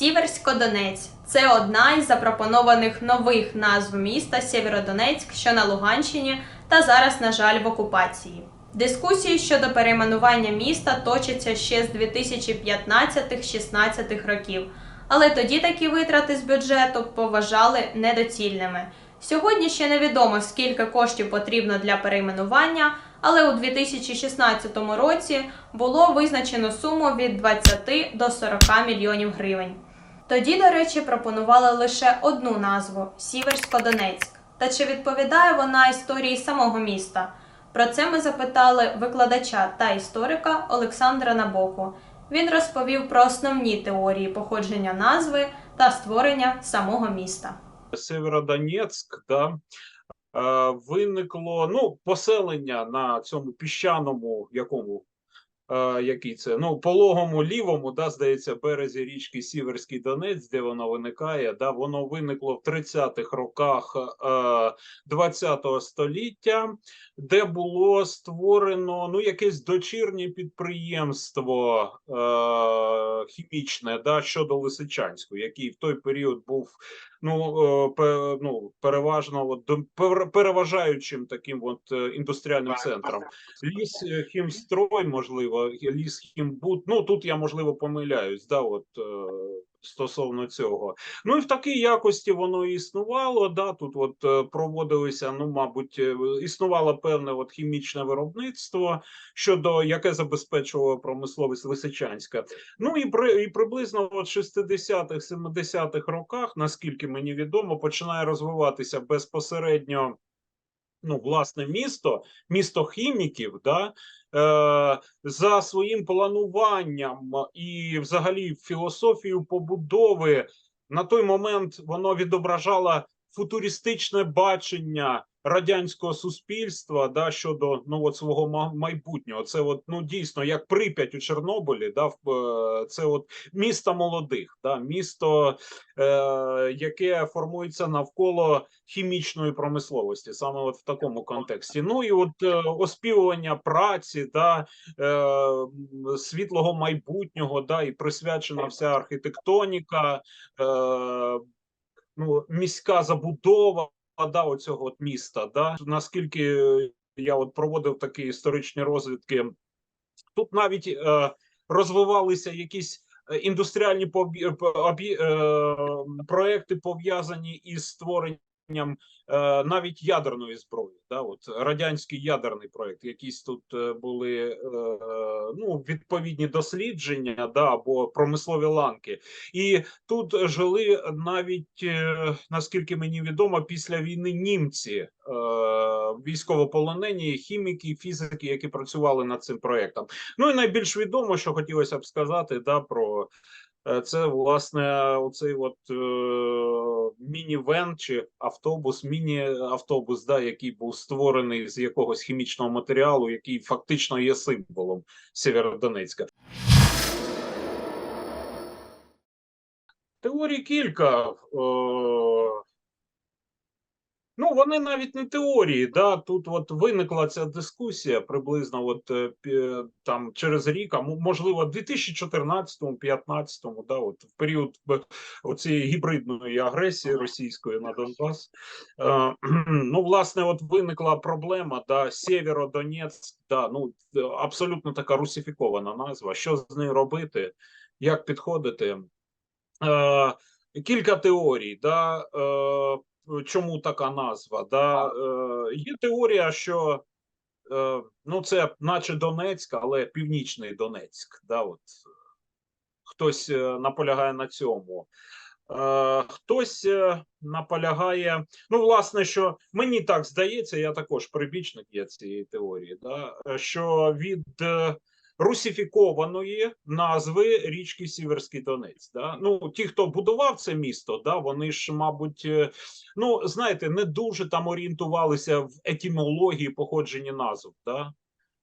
Сіверсько-Донець це одна із запропонованих нових назв міста Сєвєродонецьк, що на Луганщині, та зараз, на жаль, в окупації. Дискусії щодо перейменування міста точаться ще з 2015-16 років, але тоді такі витрати з бюджету поважали недоцільними. Сьогодні ще невідомо, скільки коштів потрібно для перейменування, але у 2016 році було визначено суму від 20 до 40 мільйонів гривень. Тоді, до речі, пропонували лише одну назву Сіверсько-Донецьк. Та чи відповідає вона історії самого міста? Про це ми запитали викладача та історика Олександра Набоку. Він розповів про основні теорії походження назви та створення самого міста. Северодонецьк, да, е, виникло ну, поселення на цьому піщаному якому. Який це ну пологому лівому, да, здається, березі річки Сіверський Донець, де воно виникає. Да, воно виникло в 30-х роках е, 20-го століття, де було створено ну якесь дочірнє підприємство е, хімічне да, щодо Лисичанського, який в той період був ну, е, пе- ну переважно от, переважаючим таким от е, індустріальним центром. Ліс е, хімстрой, можливо, ліс хімбуд. Ну тут я можливо помиляюсь, да, от е, стосовно цього. Ну і в такій якості воно існувало. Да, тут от е, проводилися, ну мабуть, е, існувало певне от хімічне виробництво, щодо яке забезпечувало промисловість Лисичанська. Ну і при і приблизно от 60-х, 70-х роках, наскільки мені відомо, починає розвиватися безпосередньо. Ну, власне, місто, місто хіміків, да, за своїм плануванням і взагалі філософію побудови. На той момент воно відображало футуристичне бачення радянського суспільства да, щодо ну, от свого майбутнього. Це от, ну, дійсно як Прип'ять у Чорнобилі, да, е, це от місто молодих, да, місто, е, яке формується навколо хімічної промисловості, саме от в такому контексті. Ну і от е, оспівування праці, да, е, світлого майбутнього, да, і присвячена вся архітектоніка, е, ну, міська забудова да, оцього от міста. Да. Наскільки я от проводив такі історичні розвідки, тут навіть е, розвивалися якісь е, індустріальні е, проекти, пов'язані із створенням навіть ядерної зброї. Да, от радянський ядерний проект, якісь тут е, були е, ну, відповідні дослідження, да, або промислові ланки. І тут жили навіть, е, наскільки мені відомо, після війни німці, е, військовополонені, хіміки, фізики, які працювали над цим проектом. Ну і найбільш відомо, що хотілося б сказати, да, про е, це власне оцей от е, міні-вен чи автобус, міні-автобус, да, який був створений з якогось хімічного матеріалу, який фактично є символом Сєвєродонецька. Теорій кілька. Е, ну, вони навіть не теорії. Да? Тут от виникла ця дискусія приблизно от, е, там, через рік, а можливо, в 2014-2015, да, от, в період оцієї гібридної агресії російської на Донбас. Е, ну, власне, от виникла проблема, да, Сєвєродонецьк, да, ну, е, абсолютно така русифікована назва. Що з нею робити, як підходити? Е, кілька теорій, да, е, чому така назва. Да, е, є теорія, що е, ну, це наче Донецьк, але північний Донецьк. Да, от. Хтось е, наполягає на цьому. Е, хтось е, наполягає. Ну, власне, що мені так здається, я також прибічник є цієї теорії, да, е, що від е, русифікованої назви річки Сіверський Донець. Да? Ну, ті, хто будував це місто, да, вони ж, мабуть, е, ну знаєте, не дуже там орієнтувалися в етімології походження назв. Да?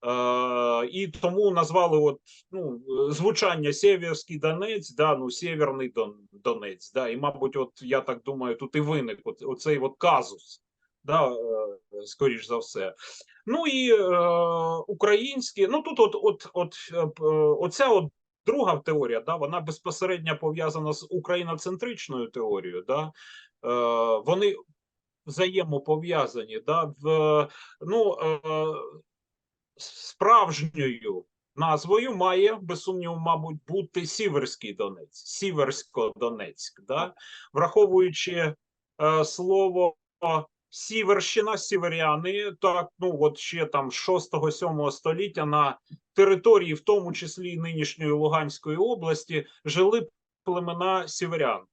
Е, і тому назвали от, ну, звучання Сєвєрський Донець, да, ну, Сєвєрний Дон, Донець. Да, і, мабуть, от я так думаю, тут і виник от, оцей от казус, да, е, скоріш за все. Ну і е, українські, ну тут от, от, от, е, е, оця от Друга теорія, да, вона безпосередньо пов'язана з україноцентричною теорією. Да, е, вони взаємопов'язані. Да, в, ну, е, справжньою назвою має, без сумніву, мабуть, бути Сіверський Донець, Сіверсько-Донецьк, да? враховуючи е, слово Сіверщина, сіверяни, так, ну от ще там 6-7 століття на території, в тому числі нинішньої Луганської області, жили племена сіверян. Е,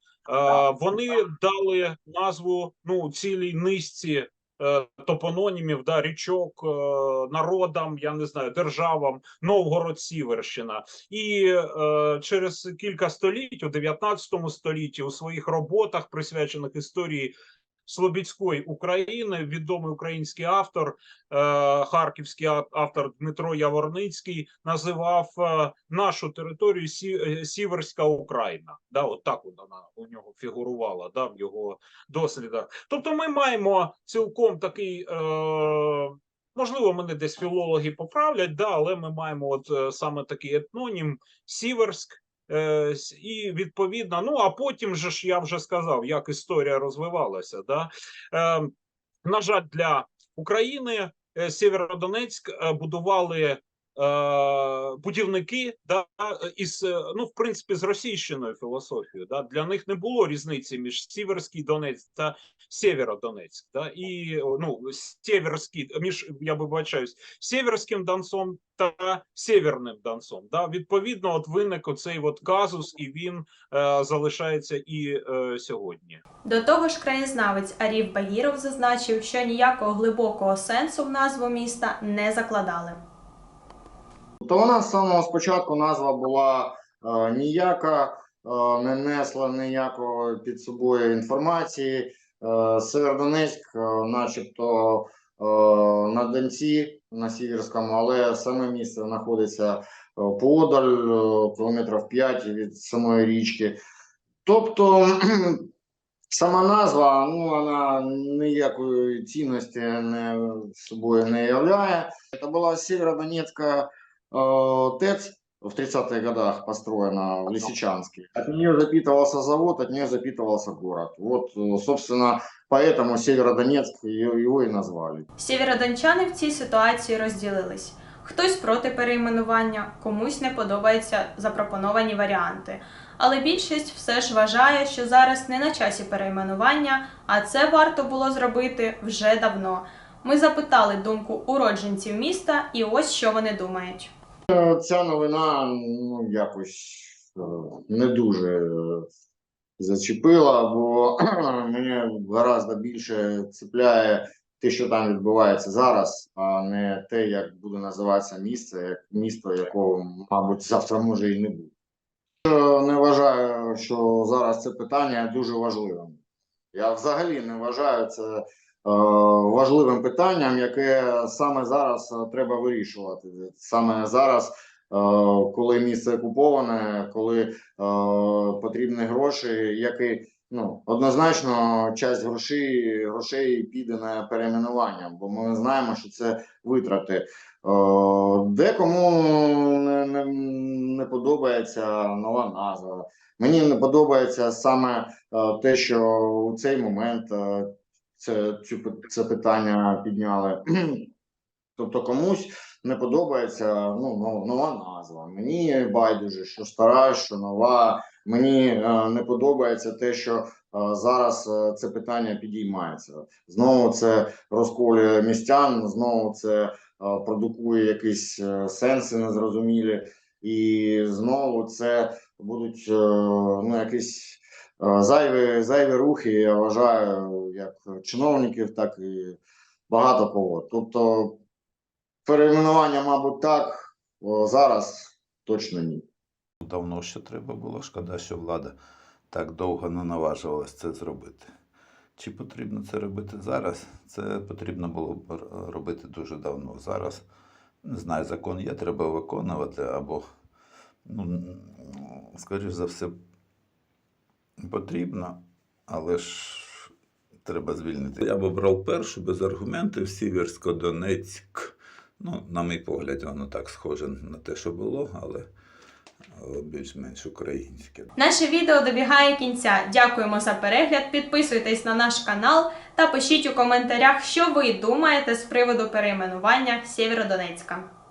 вони дали назву ну, цілій низці е, топононімів, да, річок, е, народам, я не знаю, державам, Новгород, Сіверщина. І е, через кілька століть, у 19 столітті, у своїх роботах, присвячених історії Слобідської України, відомий український автор, е, харківський автор Дмитро Яворницький називав е, нашу територію е, Сіверська Україна. Да, от так вона у нього фігурувала да, в його дослідах. Тобто, ми маємо цілком такий. Можливо, мене десь філологи поправлять, да, але ми маємо от саме такий етнонім Сіверськ, і відповідно, ну а потім же ж я вже сказав, як історія розвивалася. Да? Е, на жаль, для України е, Сєвєродонецьк е, будували е, будівники да, із, е, ну, в принципі, з російщиною філософією. Да? Для них не було різниці між Сіверський Донець та Сєвєродонецьк. Да? І ну, Сєвєрський, між, я вибачаюсь, Сєвєрським Донцом та Сєвєрним Донцом. Да? Відповідно, от виник оцей от казус, і він е, залишається і е, сьогодні. До того ж, краєзнавець Арів Багіров зазначив, що ніякого глибокого сенсу в назву міста не закладали. То вона з самого спочатку назва була е, ніяка, е, не несла ніякого під собою інформації. Е, Северодонецьк, е, начебто е, на Донці, на Сіверському, але саме місце знаходиться е, подаль, е, кілометрів 5 від самої річки. Тобто сама назва, ну, вона ніякої цінності не, собою не являє. Це була Северодонецька э, ТЭЦ в 30-х годах построена в Лисичанске. От нее запитывался завод, от нее запитывался город. Вот, э, собственно, поэтому Северодонецк ее, его и назвали. Сєвєродончани в цій ситуації розділились. Хтось проти перейменування, комусь не подобаються запропоновані варіанти. Але більшість все ж вважає, що зараз не на часі перейменування, а це варто було зробити вже давно. Ми запитали думку уродженців міста, і ось що вони думають. Е, Ця новина ну, якось е, не дуже е, зачепила, бо мене гораздо більше цепляє те, що там відбувається зараз, а не те, як буде називатися місце, як місто, якого, мабуть, завтра може і не бути. Е, Не вважаю, що зараз це питання дуже важливим. Я взагалі не вважаю це важливим питанням, яке саме зараз е, треба вирішувати. Саме зараз, е, коли місце окуповане, коли е, потрібні гроші, які ну однозначно часть грошей грошей піде на перейменування, бо ми знаємо, що це витрати. Е, Декому не, не, не подобається нова назва. Мені не подобається саме е, те, що у цей момент е, це, це питання підняли. Тобто комусь не подобається ну, нова назва. Мені байдуже, що стара, що нова. Мені е, не подобається те, що е, зараз е, це питання підіймається. Знову це розколює містян, знову це е, продукує якісь е, сенси незрозумілі, і знову це будуть е, ну, якісь зайві, зайві рухи, я вважаю, як чиновників, так і багато кого. Тобто перейменування, мабуть, так, зараз точно ні. Давно ще треба було. Шкода, що влада так довго не наважувалась це зробити. Чи потрібно це робити зараз? Це потрібно було б робити дуже давно. Зараз не знаю, закон є, треба виконувати, або, ну, скоріш за все, потрібно, але ж треба звільнити. Я б обрав першу без аргументів Сіверсько-Донецьк. Ну, на мій погляд, воно так схоже на те, що було, але більш-менш українське. Наше відео добігає кінця. Дякуємо за перегляд. Підписуйтесь на наш канал та пишіть у коментарях, що ви думаєте з приводу перейменування Сєвєродонецька.